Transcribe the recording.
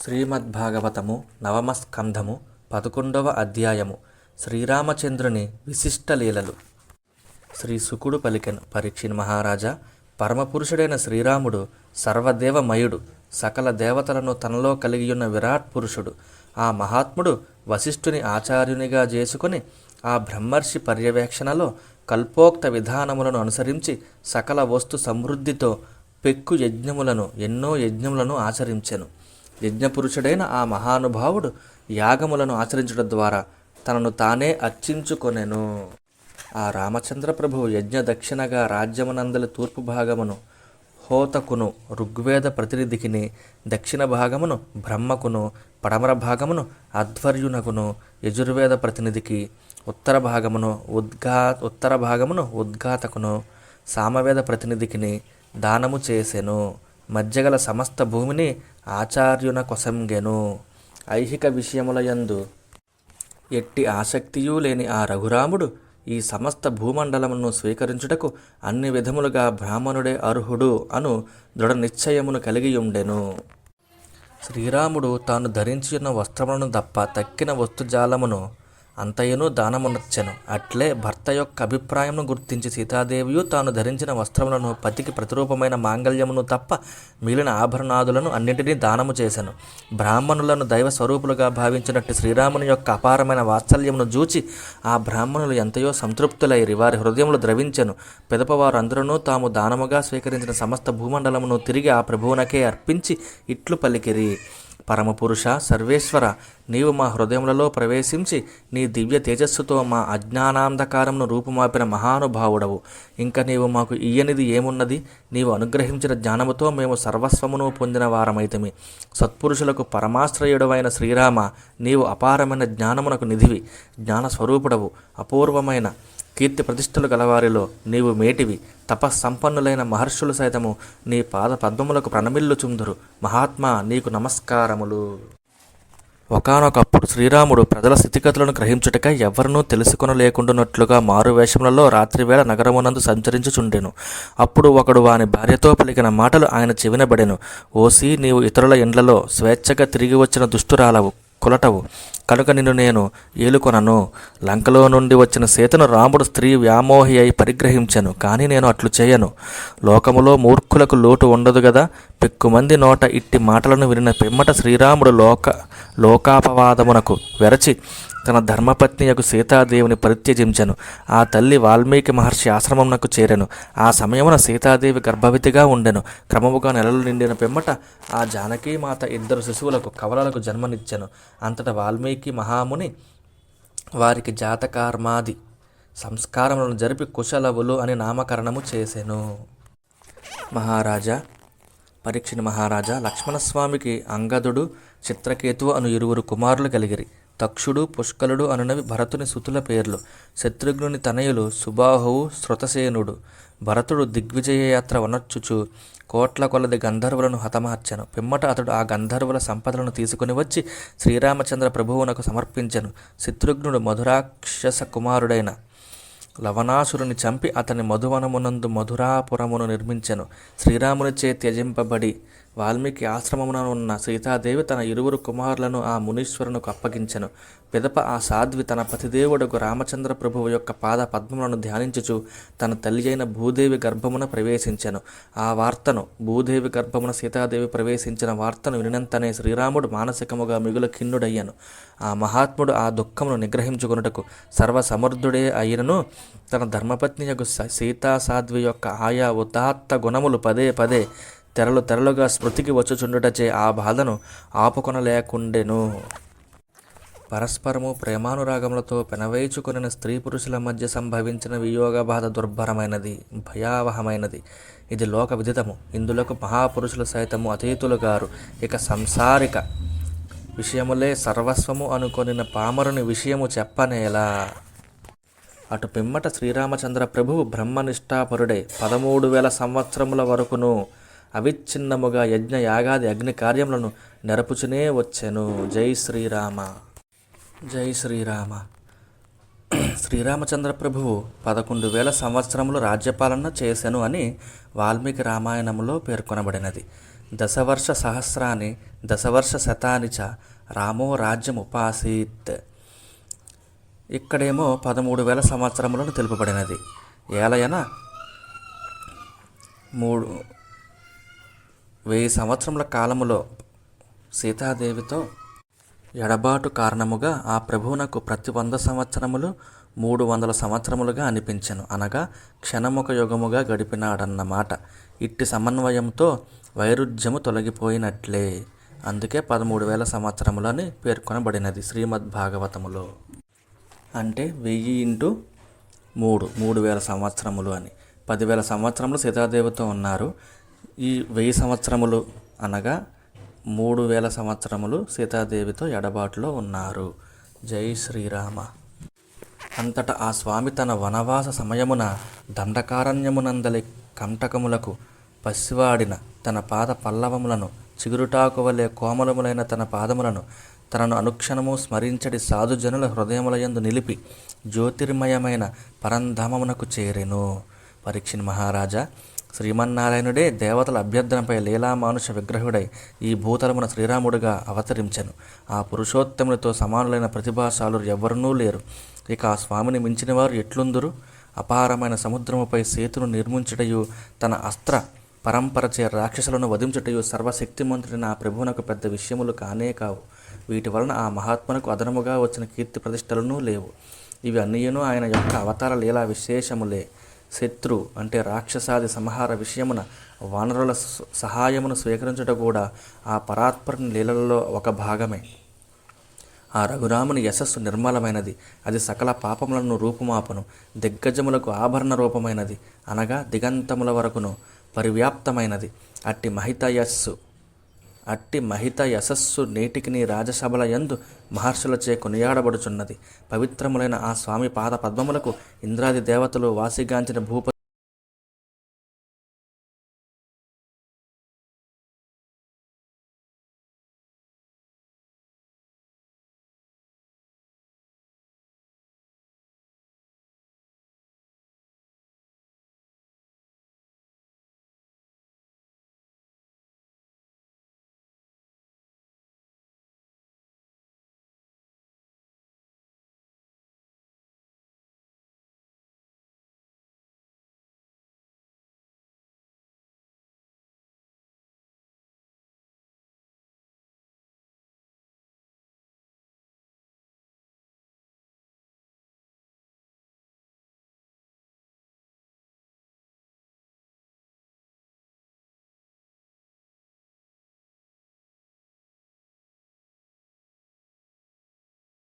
శ్రీమద్భాగవతము నవమ స్కంధము పదకొండవ అధ్యాయము శ్రీరామచంద్రుని విశిష్ట లీలలు. శ్రీ సుకుడు పలికెను. పరీక్షిన్ మహారాజా పరమపురుషుడైన శ్రీరాముడు సర్వదేవమయుడు సకల దేవతలను తనలో కలిగియున్న విరాట్ పురుషుడు. ఆ మహాత్ముడు వశిష్ఠుని ఆచార్యునిగా చేసుకుని ఆ బ్రహ్మర్షి పర్యవేక్షణలో కల్పోక్త విధానములను అనుసరించి సకల వస్తు సమృద్ధితో పెక్కు యజ్ఞములను ఎన్నో యజ్ఞములను ఆచరించెను. యజ్ఞపురుషుడైన ఆ మహానుభావుడు యాగములను ఆచరించడం ద్వారా తనను తానే అర్చించుకొనెను. ఆ రామచంద్ర ప్రభువు యజ్ఞ దక్షిణగా రాజ్యమునందలి తూర్పు భాగమును హోతకును ఋగ్వేద ప్రతినిధికిని దక్షిణ భాగమును బ్రహ్మకును పడమర భాగమును అధ్వర్యునకును యజుర్వేద ప్రతినిధికి ఉత్తర భాగమును ఉద్గా ఉత్తర భాగమును ఉద్ఘాతకును సామవేద ప్రతినిధికిని దానము చేసెను. మధ్యగల సమస్త భూమిని ఆచార్యున కొసంగెను. ఐహిక విషయములయందు ఎట్టి ఆసక్తియూ లేని ఆ రఘురాముడు ఈ సమస్త భూమండలమును స్వీకరించుటకు అన్ని విధములుగా బ్రాహ్మణుడే అర్హుడు అను దృఢ నిశ్చయమును కలిగి ఉండెను శ్రీరాముడు తాను ధరించిన వస్త్రములను తప్ప తక్కిన వస్తుజాలమును అంతయును దానమునర్చెను. అట్లే భర్త యొక్క అభిప్రాయమును గుర్తించి సీతాదేవియు తాను ధరించిన వస్త్రములను పతికి ప్రతిరూపమైన మాంగళ్యమును తప్ప మిగిలిన ఆభరణాదులను అన్నింటినీ దానము చేశాను బ్రాహ్మణులను దైవ స్వరూపులుగా భావించినట్టు శ్రీరాముని యొక్క అపారమైన వాత్సల్యమును చూచి ఆ బ్రాహ్మణులు ఎంతయో సంతృప్తులైరి వారి హృదయములు ద్రవించెను. పిదపవారందరనూ తాము దానముగా స్వీకరించిన సమస్త భూమండలమును తిరిగి ఆ ప్రభువునకే అర్పించి ఇట్లు పలికిరి. పరమపురుష సర్వేశ్వర నీవు మా హృదయములలో ప్రవేశించి నీ దివ్య తేజస్సుతో మా అజ్ఞానాంధకారంను రూపుమాపిన మహానుభావుడవు. ఇంకా నీవు మాకు ఇయ్యనిది ఏమున్నది? నీవు అనుగ్రహించిన జ్ఞానముతో మేము సర్వస్వమును పొందిన వారమైతమి. సత్పురుషులకు పరమాశ్రయుడవైన శ్రీరామ నీవు అపారమైన జ్ఞానమునకు నిధివి. జ్ఞానస్వరూపుడవు అపూర్వమైన కీర్తి ప్రతిష్టలు గలవారిలో నీవు మేటివి. తపస్సంపన్నులైన మహర్షులు సైతము నీ పాద పద్మములకు ప్రణమిల్లుచుందురు. మహాత్మా నీకు నమస్కారములు. ఒకానొకప్పుడు శ్రీరాముడు ప్రజల స్థితిగతులను గ్రహించుటకై ఎవ్వరనూ మారు మారువేషములలో రాత్రివేళ నగరమునందు సంచరించుచుండెను. అప్పుడు ఒకడు వాని భార్యతో పలికిన మాటలు ఆయన చెవినబడెను. ఓసి నీవు ఇతరుల ఇండ్లలో స్వేచ్ఛగా తిరిగి వచ్చిన దుష్టురాలవు కులటవు. కనుక నిన్ను నేను ఏలుకొనను. లంకలో నుండి వచ్చిన సీతను రాముడు స్త్రీ వ్యామోహి అయి పరిగ్రహించాను కానీ నేను అట్లు చేయను. లోకములో మూర్ఖులకు లోటు ఉండదు గదా? పెక్కుమంది నోట ఇట్టి మాటలను వినిన పిమ్మట శ్రీరాముడు లోక లోకాపవాదమునకు వెరచి తన ధర్మపత్ని యొక్క సీతాదేవిని పరిత్యజించను. ఆ తల్లి వాల్మీకి మహర్షి ఆశ్రమమునకు చేరెను. ఆ సమయమున సీతాదేవి గర్భవతిగా ఉండెను. క్రమముగా నెలలు నిండిన పిమ్మట ఆ జానకీమాత ఇద్దరు శిశువులకు కవలలకు జన్మనిచ్చెను. అంతటా వాల్మీకి మహాముని వారికి జాతకర్మాది సంస్కారములను జరిపి కుశలవులు అని నామకరణము చేసెను. మహారాజా పరీక్షణ మహారాజా లక్ష్మణస్వామికి అంగదుడు చిత్రకేతువు అను ఇరువురు కుమారులు కలిగిరి. తక్షుడు పుష్కలుడు అనునవి భరతుని సుతుల పేర్లు. శత్రుఘ్నుని తనయులు సుబాహువు శృతసేనుడు భరతుడు దిగ్విజయ యాత్ర వనర్చుచు కోట్ల కొలది గంధర్వులను హతమార్చను. పిమ్మట అతడు ఆ గంధర్వుల సంపదలను తీసుకుని వచ్చి శ్రీరామచంద్ర ప్రభువునకు సమర్పించెను. శత్రుఘ్నుడు మధురాక్షస కుమారుడైన లవణాసురుని చంపి అతని మధువనమునందు మధురాపురమును నిర్మించెను. శ్రీరామునిచే త్యజింపబడి వాల్మీకి ఆశ్రమమున ఉన్న సీతాదేవి తన ఇరువురు కుమారులను ఆ మునీశ్వరునకు అప్పగించెను. పిదప ఆ సాధ్వి తన పతిదేవుడుకు రామచంద్ర ప్రభువు యొక్క పాద పద్మములను ధ్యానించుచు తన తల్లి అయిన భూదేవి గర్భమున ప్రవేశించెను. ఆ వార్తను భూదేవి గర్భమున సీతాదేవి ప్రవేశించిన వార్తను వినంతనే శ్రీరాముడు మానసికముగా మిగుల ఖిన్నుడయ్యను ఆ మహాత్ముడు ఆ దుఃఖమును నిగ్రహించుకొనుటకు సర్వసమర్థుడే అయినను తన ధర్మపత్ని యొక్క సీతా సాధ్వి యొక్క ఆయా ఉదాత్త గుణములు పదే పదే తెరలు తెరలుగా స్మృతికి వచ్చుచుండుటచే ఆ బాధను ఆపుకొనలేకుండెను. పరస్పరము ప్రేమానురాగములతో పెనవేచుకొనిన స్త్రీ పురుషుల మధ్య సంభవించిన వియోగ బాధ దుర్భరమైనది భయావహమైనది. ఇది లోక విదితము. ఇందులకు మహాపురుషులు సైతము అతీతులు గారు. ఇక సంసారిక విషయములే సర్వస్వము అనుకొనిన పామరుని విషయము చెప్పనేలా. అటు పిమ్మట శ్రీరామచంద్ర ప్రభువు బ్రహ్మనిష్ఠాపరుడై పదమూడు వేల సంవత్సరముల వరకును అవిచ్ఛిన్నముగా యజ్ఞ యాగాది అగ్ని కార్యములను నెరపుచునే వచ్చెను. జై శ్రీరామ. జై శ్రీరామ. శ్రీరామచంద్ర ప్రభువు పదకొండు వేల సంవత్సరములు రాజ్యపాలన చేసెను అని వాల్మీకి రామాయణంలో పేర్కొనబడినది. దశవర్ష సహస్రాన్ని దశవర్ష శతాని చ రామో రాజ్యముపాసీత్ ఇక్కడేమో పదమూడు వేల సంవత్సరములను తెలుపబడినది. ఏలయన మూడు వెయ్యి సంవత్సరముల కాలములో సీతాదేవితో ఎడబాటు కారణముగా ఆ ప్రభువునకు ప్రతి వంద సంవత్సరములు మూడు వందల సంవత్సరములుగా అనిపించెను. అనగా క్షణముఖ యుగముగా గడిపినాడన్నమాట. ఇట్టి సమన్వయంతో వైరుధ్యము తొలగిపోయినట్లే. అందుకే పదమూడు వేల సంవత్సరములని పేర్కొనబడినది శ్రీమద్ భాగవతములో అంటే వెయ్యి ఇంటూ మూడు మూడు వేల సంవత్సరములు అని. పదివేల సంవత్సరములు సీతాదేవితో ఉన్నారు. ఈ వెయ్యి సంవత్సరములు అనగా మూడు వేల సంవత్సరములు సీతాదేవితో ఎడబాటులో ఉన్నారు. జై శ్రీరామ. అంతటా ఆ స్వామి తన వనవాస సమయమున దండకారణ్యమునందలి కంటకములకు పసివాడిన తన పాద పల్లవములను చిగురుటాకువలే కోమలములైన తన పాదములను తనను అనుక్షణము స్మరించడి సాధుజనుల హృదయములయందు నిలిపి జ్యోతిర్మయమైన పరంధామమునకు చేరెను. పరీక్షిన్ మహారాజా శ్రీమన్నారాయణుడే దేవతల అభ్యర్థనపై లీలామానుష విగ్రహుడై ఈ భూతలమున శ్రీరాముడుగా అవతరించను. ఆ పురుషోత్తమునితో సమానులైన ప్రతిభాశాలు ఎవ్వరూ లేరు. ఇక ఆ స్వామిని మించినవారు ఎట్లుందురు? అపారమైన సముద్రముపై సేతును నిర్మించుటయు తన అస్త్ర పరంపరచే రాక్షసులను వధించుటయు సర్వశక్తిమంతుడైన ఆ ప్రభువునకు పెద్ద విషయములు కానే కావు. వీటి వలన ఆ మహాత్మనకు అదనముగా వచ్చిన కీర్తి ప్రతిష్టలను లేవు. ఇవి అన్నీయును ఆయన యొక్క అవతార లీలా విశేషములే. శత్రు అంటే రాక్షసాది సంహార విషయమున వానరుల సహాయమును స్వీకరించుట కూడా ఆ పరాత్పరుని లీలలలో ఒక భాగమే. ఆ రఘురాముని యశస్సు నిర్మలమైనది. అది సకల పాపములను రూపుమాపును. దిగ్గజములకు ఆభరణ రూపమైనది. అనగా దిగంతముల వరకును పరివ్యాప్తమైనది. అట్టి మహిత యస్సు అట్టి మహిత యశస్సు నేటికి నీ రాజసభల యందు మహర్షులచే కొనియాడబడుచున్నది. పవిత్రములైన ఆ స్వామి పాద పద్మములకు ఇంద్రాది దేవతలు వాసిగాంచిన భూప